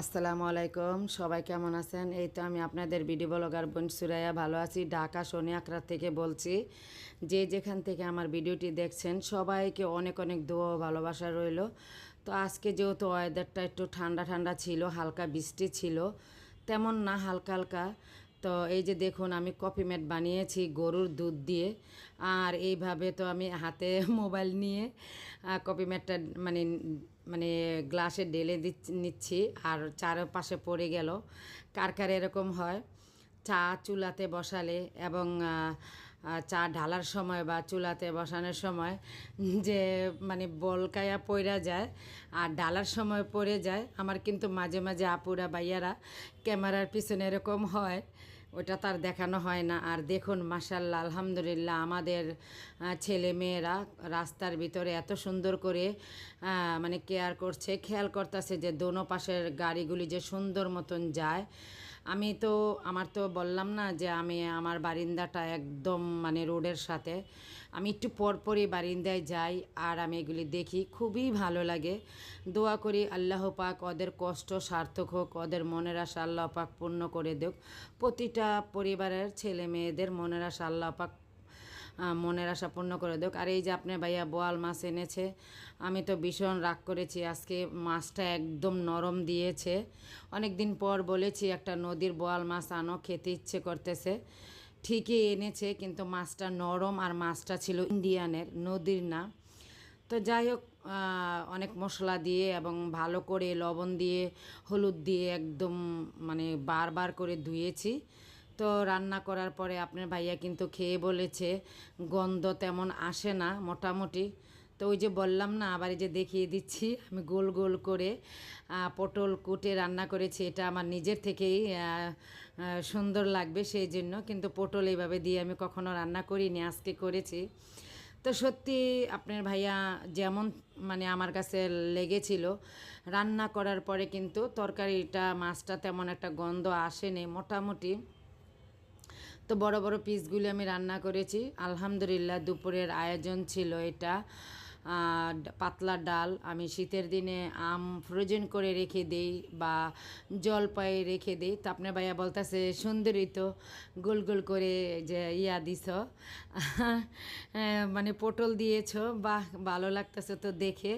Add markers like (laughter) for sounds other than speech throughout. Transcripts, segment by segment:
আসসালামু আলাইকুম। সবাই কেমন আছেন? এই তো আমি আপনাদের ভিডিও ব্লগার বোন সুরাইয়া ভালো আছি। ঢাকা, শনি আকরার থেকে বলছি, যে যেখান থেকে আমার ভিডিওটি দেখছেন, সবাইকে অনেক অনেক দোয়া ভালোবাসা রইল। তো আজকে যেহেতু ওয়েদারটা একটু ঠান্ডা ঠান্ডা ছিল, হালকা বৃষ্টি ছিল, তেমন না হালকা হালকা। তো এই যে দেখুন, আমি কফি ম্যাট বানিয়েছি গরুর দুধ দিয়ে। আর এইভাবে তো আমি হাতে (laughs) মোবাইল নিয়ে কফি ম্যাটটা মানে মানে গ্লাসে ডেলে নিচ্ছি। আর চারপাশে পড়ে গেল। কার কার এরকম হয়, চা চুলাতে বসালে এবং চা ঢালার সময় বা চুলাতে বসানোর সময় যে মানে বলকায়া পড়া যায় আর ডালার সময় পড়ে যায়, আমার কিন্তু মাঝে মাঝে আপুরা বাইয়ারা ক্যামেরার পিছনে এরকম হয়, ওটা তার দেখানো হয় না। আর দেখুন মাসাল্লাহ আলহামদুলিল্লাহ, আমাদের ছেলে মেয়েরা রাস্তার ভিতরে এত সুন্দর করে মানে কেয়ার করছে, খেয়াল করতেছে যে দোনো পাশের গাড়িগুলি যে সুন্দর মতন যায় আমি তো, আমার তো বললাম না যে আমি আমার বারিন্দাটা একদম মানে রোডের সাথে। আমি একটু পরপরই বারিন্দায় যাই আর আমি এগুলি দেখি, খুবই ভালো লাগে। দোয়া করি আল্লাহ পাক ওদের কষ্ট সার্থক হোক, ওদের মনের আশা আল্লাহ পাক পূর্ণ করে দেখ প্রতিটা পরিবারের ছেলে মেয়েদের মনের আশা আল্লাহ পাক মনের আশা পূর্ণ করে দেখ আর এই যে আপনার ভাইয়া বোয়াল মাছ এনেছে, আমি তো ভীষণ রাগ করেছি। আজকে মাছটা একদম নরম দিয়েছে। অনেক দিন পর বলেছি, একটা নদীর বোয়াল মাছ আনো, খেতে ইচ্ছে করতেছে। ঠিকই এনেছে, কিন্তু মাছটা নরম আর মাছটা ছিল ইন্ডিয়ানের, নদীর না। তো যাই হোক অনেক মশলা দিয়ে এবং ভালো করে লবণ দিয়ে, হলুদ দিয়ে একদম মানে বারবার করে ধুয়েছি। তো রান্না করার পরে আপনার ভাইয়া কিন্তু খেয়ে বলেছে, গন্ধ তেমন আসে না মোটামুটি। তো ওই যে বললাম না, আবার এই যে দেখিয়ে দিচ্ছি, আমি গোল গোল করে পটল কুটে রান্না করেছি। এটা আমার নিজের থেকেই সুন্দর লাগবে সেই জন্য। কিন্তু পটল এইভাবে দিয়ে আমি কখনো রান্না করিনি, আজকে করেছি। তো সত্যি আপনার ভাইয়া যেমন মানে আমার কাছে লেগেছিল, রান্না করার পরে কিন্তু তরকারিটা, মাছটা তেমন একটা গন্ধ আসেনি মোটামুটি। তো বড় বড় পিসগুলি আমি রান্না করেছি। আলহামদুলিল্লাহ, দুপুরের আয়োজন ছিল এটা। পাতলা ডাল। আমি শীতের দিনে আম ফ্রোজেন করে রেখে দেই বা জলপাই রেখে দেই। তো আপনার ভাইয়া বলতেছে, সুন্দরী তো, গোল গোল করে যে ইয়া দিছ। (laughs) মানে পটল দিয়েছ। বাহ, ভালো লাগতেছে তো দেখে।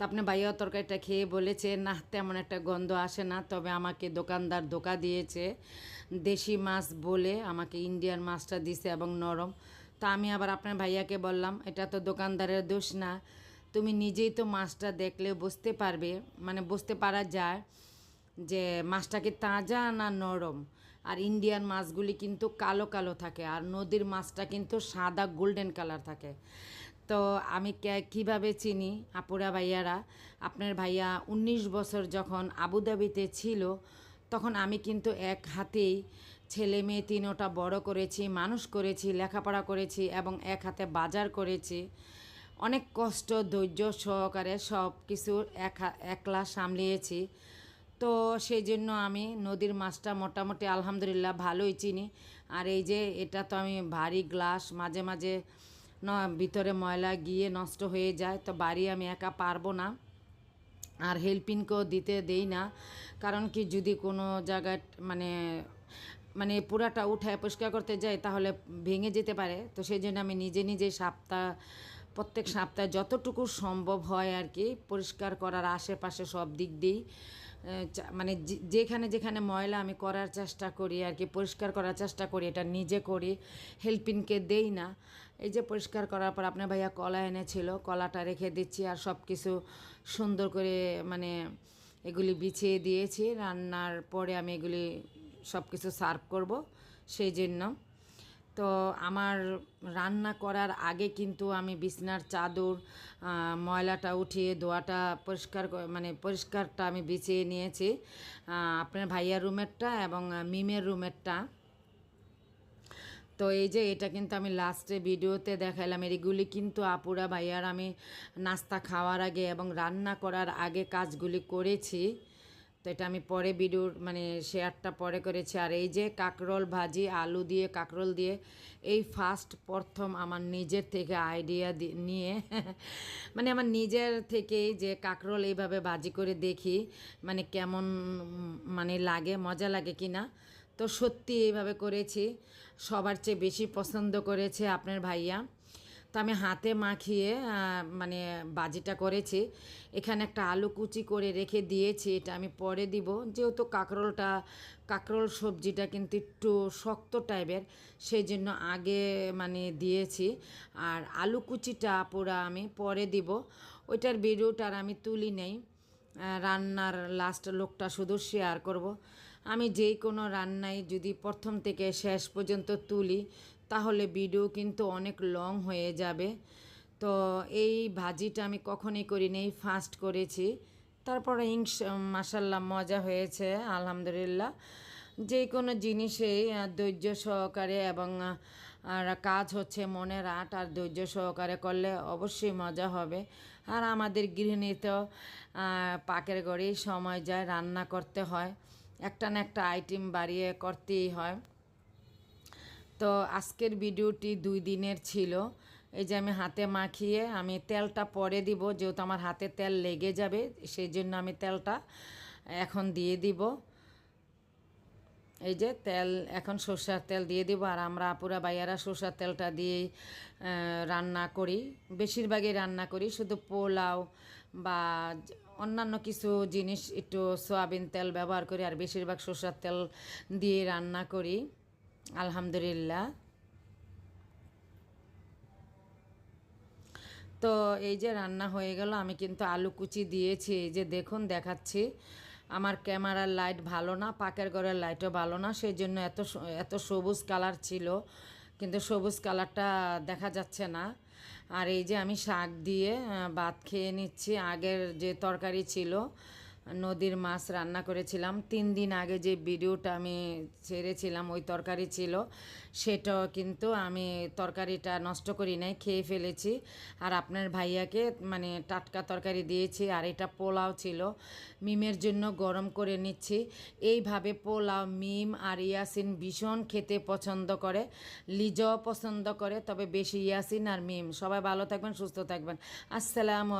তো আপনি ভাইয়া তরকারিটা খেয়ে বলেছে না তেমন একটা গন্ধ আসে না। তবে আমাকে দোকানদার ধোকা দিয়েছে, দেশি মাছ বলে আমাকে ইন্ডিয়ান মাছটা দিছে এবং নরম। তা আমি আবার আপনার ভাইয়াকে বললাম, এটা তো দোকানদারের দোষ না। তুমি নিজেই তো মাছটা দেখলে বুঝতে পারবে মানে বুঝতে পারা যায় যে মাছটা কি তাজা না নরম। আর ইন্ডিয়ান মাছগুলি কিন্তু কালো কালো থাকে, আর নদীর মাছটা কিন্তু সাদা গোল্ডেন কালার থাকে। তো আমি কীভাবে চিনি আপুরা ভাইয়ারা? আপনার ভাইয়া উনিশ বছর যখন আবুধাবিতে ছিল, তখন আমি কিন্তু এক হাতেই ছেলে মেয়ে তিনোটা বড় করেছি, মানুষ করেছি, লেখাপড়া করেছি এবং এক হাতে বাজার করেছি। অনেক কষ্ট, ধৈর্য সহকারে সব কিছু একলা সামলিয়েছি। তো সেই জন্য আমি নদীর মাছটা মোটামুটি আলহামদুলিল্লাহ ভালোই চিনি। আর এই যে, এটা তো আমি ভারী গ্লাস, মাঝে মাঝে ভিতরে ময়লা গিয়ে নষ্ট হয়ে যায়, তো বাড়ি আমি একা পারব না। আর হেল্পিংকেও দিতে দেই না, কারণ কি যদি কোনো জায়গায় মানে মানে পুরাটা উঠায় পরিষ্কার করতে যাই, তাহলে ভেঙে যেতে পারে। তো সেই জন্য আমি নিজে নিজে সাপ্তাহ প্রত্যেক সপ্তাহে যতটুকু সম্ভব হয় আর কি, পরিষ্কার করার আশেপাশে সব দিক দিয়েই মানে যেখানে যেখানে ময়লা আমি করার চেষ্টা করি আর কি, পরিষ্কার করার চেষ্টা করি, এটা নিজে করি হেল্পিংকে দেই না। এই যে পরিষ্কার করার পর আপনার ভাইয়া কলা এনেছিল, কলাটা রেখে দিচ্ছি আর সব কিছু সুন্দর করে মানে এগুলি বিছিয়ে দিয়েছি। রান্নার পরে আমি এগুলি সব কিছু সার্ভ করব সেই জন্য। তো আমার রান্না করার আগে কিন্তু আমি বিছনার চাদর ময়লাটা উঠিয়ে দোয়াটা পরিষ্কার মানে পরিষ্কারটা আমি বিছিয়ে নিয়েছি। আপনার ভাইয়ার রুমেরটা এবং মিমের রুমেরটা। তো এই যে এটা কিন্তু আমি লাস্টে ভিডিওতে দেখাইলাম এগুলি কিন্তু আপুরা ভাইয়ার আমি নাস্তা খাওয়ার আগে এবং রান্না করার আগে কাজগুলি করেছি। তো এটা আমি পরে ভিডিওর মানে শেয়ারটা পরে করেছি। আর এই যে কাকরোল ভাজি, আলু দিয়ে, কাকরোল দিয়ে, এই ফার্স্ট প্রথম আমার নিজের থেকে আইডিয়া নিয়ে (laughs) মানে আমার নিজের থেকেই যে কাকরোল এইভাবে ভাজি করে দেখি মানে কেমন মানে লাগে, মজা লাগে কি না তো সত্যি এইভাবে করেছি। সবার চেয়ে বেশি পছন্দ করেছে আপনার ভাইয়া। তো আমি হাতে মাখিয়ে মানে বাজিটা করেছি। এখানে একটা আলু কুচি করে রেখে দিয়েছি, এটা আমি পরে দিব। যেহেতু কাঁকরোলটা, কাঁকরোল সবজিটা কিন্তু একটু শক্ত টাইপের, সেই জন্য আগে মানে দিয়েছি। আর আলু কুচিটা পুরা আমি পরে দিব। ওইটার ভিডিওটা আর আমি তুলি নেই। রান্নার লাস্ট লোকটা শুধু শেয়ার করব। আমি যেই কোনো রান্নায় যদি প্রথম থেকে শেষ পর্যন্ত তুলি, তাহলে ভিডিও কিন্তু অনেক লং হয়ে যাবে। তো এই ভাজিটা আমি কখনই করিনি এই ফার্স্ট করেছি। তারপরে ইংস মাসাল্লাহ মজা হয়েছে, আলহামদুলিল্লাহ। যে কোনো জিনিসেই ধৈর্য সহকারে এবং আর কাজ হচ্ছে মনের আট, আর ধৈর্য সহকারে করলে অবশ্যই মজা হবে। আর আমাদের গৃহিণী তো পাকের ঘরেই সময় যায় রান্না করতে হয়। একটা না একটা আইটেম বাড়িয়ে করতেই হয়। তো আজকের ভিডিওটি দুই দিনের ছিল। এই যে আমি হাতে মাখিয়ে আমি তেলটা পরে দিব, যেহেতু আমার হাতে তেল লেগে যাবে সেই জন্য আমি তেলটা এখন দিয়ে দিব। এই যে তেল, এখন সর্ষার তেল দিয়ে দিব, আর আমরা আপুরা বাইয়ারা সর্ষার তেলটা দিয়েই রান্না করি। বেশিরভাগই রান্না করি, শুধু পোলাও বা অন্যান্য কিছু জিনিস একটু সয়াবিন তেল ব্যবহার করি আর বেশিরভাগ সর্ষার তেল দিয়ে রান্না করি। আলহামদুলিল্লাহ। তো এই যে রান্না হয়ে গেল, আমি কিন্তু আলু কুচি দিয়েছি। এই যে দেখুন, দেখাচ্ছি। আমার ক্যামেরার লাইট ভালো না, পাকের ঘরের লাইটও ভালো না সেই জন্য এত এত সবুজ কালার ছিল। কিন্তু সবুজ কালারটা দেখা যাচ্ছে না। আর এই যে আমি শাক দিয়ে ভাত খেয়ে নিচ্ছি। আগের যে তরকারি ছিল নদীর মাছ রান্না করেছিলাম। তিন দিন আগে যে ভিডিওটা আমি ছেড়েছিলাম, ওই তরকারি ছিল, সেটা কিন্তু আমি তরকারিটা নষ্ট করি নাই, খেয়ে ফেলেছি। আর আপনার ভাইয়াকে মানে টাটকা তরকারি দিয়েছি, আর এটা পোলাও ছিল। মিমের জন্য গরম করে নিচ্ছি। এইভাবে পোলাও, মিম আর ইয়াসিন ভীষণ খেতে পছন্দ করে, লিজাও পছন্দ করে, তবে বেশি ইয়াসিন আর মিম। সবাই ভালো থাকবেন, সুস্থ থাকবেন। আসসালামু